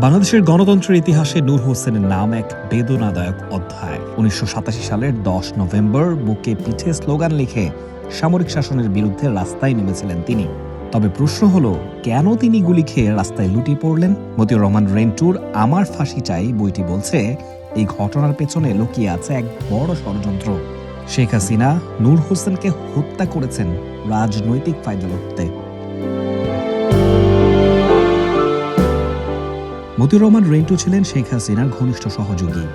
বাংলাদেশের গণতন্ত্রের ইতিহাসে নূর হোসেনের নাম এক বেদনাদায়ক অধ্যায়। উনিশশো সালের দশ নভেম্বর বুকে পিঠে স্লোগান লিখে সামরিক শাসনের বিরুদ্ধে রাস্তায় নেমেছিলেন তিনি। তবে প্রশ্ন হলো, কেন তিনি গুলি খেয়ে রাস্তায় লুটিয়ে পড়লেন? মতিউর রহমান রেন্টুর আমার ফাঁসি চাই বইটি বলছে, এই ঘটনার পেছনে লুকিয়ে আছে এক বড় ষড়যন্ত্র। শেখ হাসিনা নূর হোসেনকে হত্যা করেছেন রাজনৈতিক ফায়দা লুটতে। মতিউর রহমান, রেন্টু ছিলেন শেখ হাসিনার ঘনিষ্ঠ সহযোগী।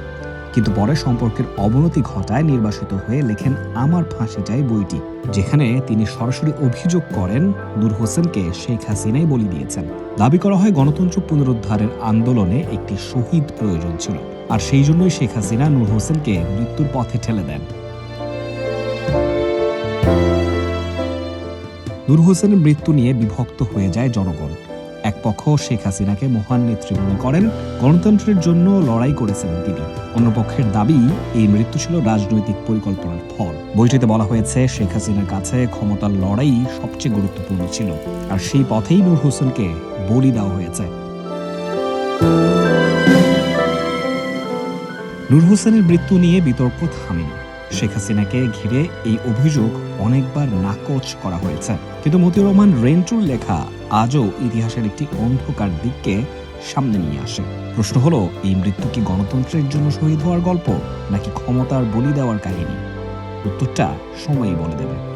কিন্তু পরে সম্পর্কের অবনতি ঘটায় নির্বাসিত হয়ে লেখেন, আমার ফাঁসি চাই বইটি যেখানে তিনি সরাসরি অভিযোগ করেন, নূর হোসেনকে শেখ হাসিনাই বলি দিয়েছেন। দাবি করা হয় গণতন্ত্র পুনরুদ্ধারের আন্দোলনে একটি শহীদ প্রয়োজন ছিল। আর সেই জন্যই শেখ হাসিনা নূর হোসেনকে মৃত্যুর পথে ঠেলে দেন। নূর হোসেনের মৃত্যু নিয়ে বিভক্ত হয়ে যায় জনগণ। এক পক্ষ শেখ হাসিনাকে মহান নেত্রী মনে করেন। গণতন্ত্রের জন্য লড়াই করেছিলেন তিনি। অন্য পক্ষের দাবি, এই মৃত্যু ছিল রাজনৈতিক পরিকল্পনার ফল। বইটিতে বলা হয়েছে, শেখ হাসিনার কাছে ক্ষমতার লড়াই সবচেয়ে গুরুত্বপূর্ণ ছিল। আর সেই পথেই নূর হোসেনকে বলি দেওয়া হয়েছে। নূর হোসেনের মৃত্যু নিয়ে বিতর্ক থামেনি। শেখ হাসিনাকে ঘিরে এই অভিযোগ অনেকবার নাকচ করা হয়েছে। কিন্তু মতিউর রহমান রেন্টুর লেখা আজও ইতিহাসের একটি অন্ধকার দিককে সামনে নিয়ে আসে। প্রশ্ন হলো, এই মৃত্যু কি গণতন্ত্রের জন্য শহীদ হওয়ার গল্প, নাকি ক্ষমতার বলি দেওয়ার কাহিনী? উত্তরটা সময়ই বলে দেবে।